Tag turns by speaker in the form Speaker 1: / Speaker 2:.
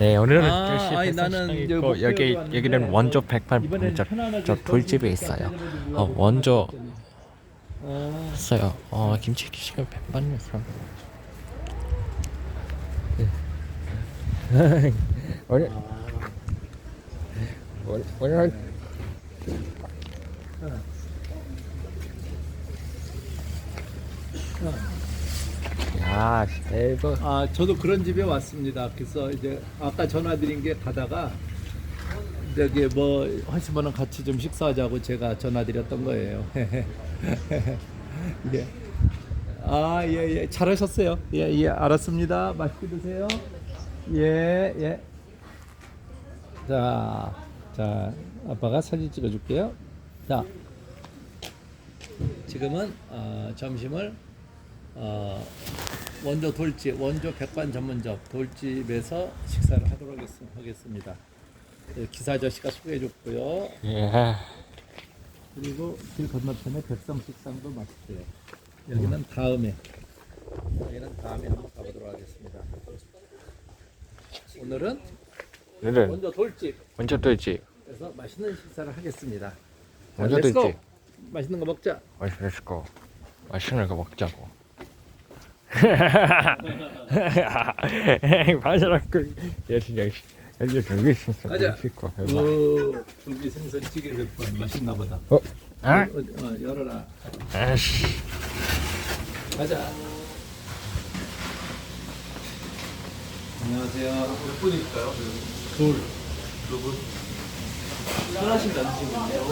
Speaker 1: 네 오늘은
Speaker 2: 아,
Speaker 1: 글씨
Speaker 2: 아니,
Speaker 1: 배송
Speaker 2: 나는 이제
Speaker 1: 시장이고
Speaker 2: 목표로
Speaker 1: 여기
Speaker 2: 왔는데
Speaker 1: 여기는 원조
Speaker 2: 이번엔
Speaker 1: 분점
Speaker 2: 편안하게
Speaker 1: 저 돌집에 있어요. 어 원조 있어요. 어 김치 시간 백반이었어. 오늘 오늘 오늘 야 대박.
Speaker 2: 아 저도 그런 집에 왔습니다. 그래서 이제 아까 전화드린 게 가다가 저기 뭐 하시면은 같이 좀 식사하자고 제가 전화드렸던 거예요. 예. 아, 예, 예. 잘하셨어요. 예, 예. 알았습니다. 맛있게 드세요. 예, 예. 자, 자, 아빠가 사진 찍어줄게요. 자, 지금은 어, 점심을 어, 원조 돌집, 원조 백반 전문점 돌집에서 식사를 하도록 하겠- 하겠습니다. 예, 기사 아저씨가 소개해줬고요.
Speaker 1: 예.
Speaker 2: 그리고 길 건너편에 백성 식당도 맛있대요. 여기는 다음에 여기는 다음에 한번 가보도록 하겠습니다. 오늘은
Speaker 1: 오늘은
Speaker 2: 원조 돌집에서
Speaker 1: 원조 돌집.
Speaker 2: 맛있는 식사를 하겠습니다. 자,
Speaker 1: 원조
Speaker 2: 렛츠고!
Speaker 1: 돌집.
Speaker 2: 맛있는 거 먹자.
Speaker 1: 맛있고 맛있는 거 먹자고. 맞아라고 열심히 열심히 열심히 저기 있었어.
Speaker 2: 가자.
Speaker 1: 맛있고.
Speaker 2: 오, 조기 생선 찌개 백반 맛있나 보다.
Speaker 1: 어? 아?
Speaker 2: 어, 어, 열어라.
Speaker 1: 아씨.
Speaker 2: 가자. 안녕하세요. 몇 분일까요? 둘. 두 분. 편하신다는 친구인데요.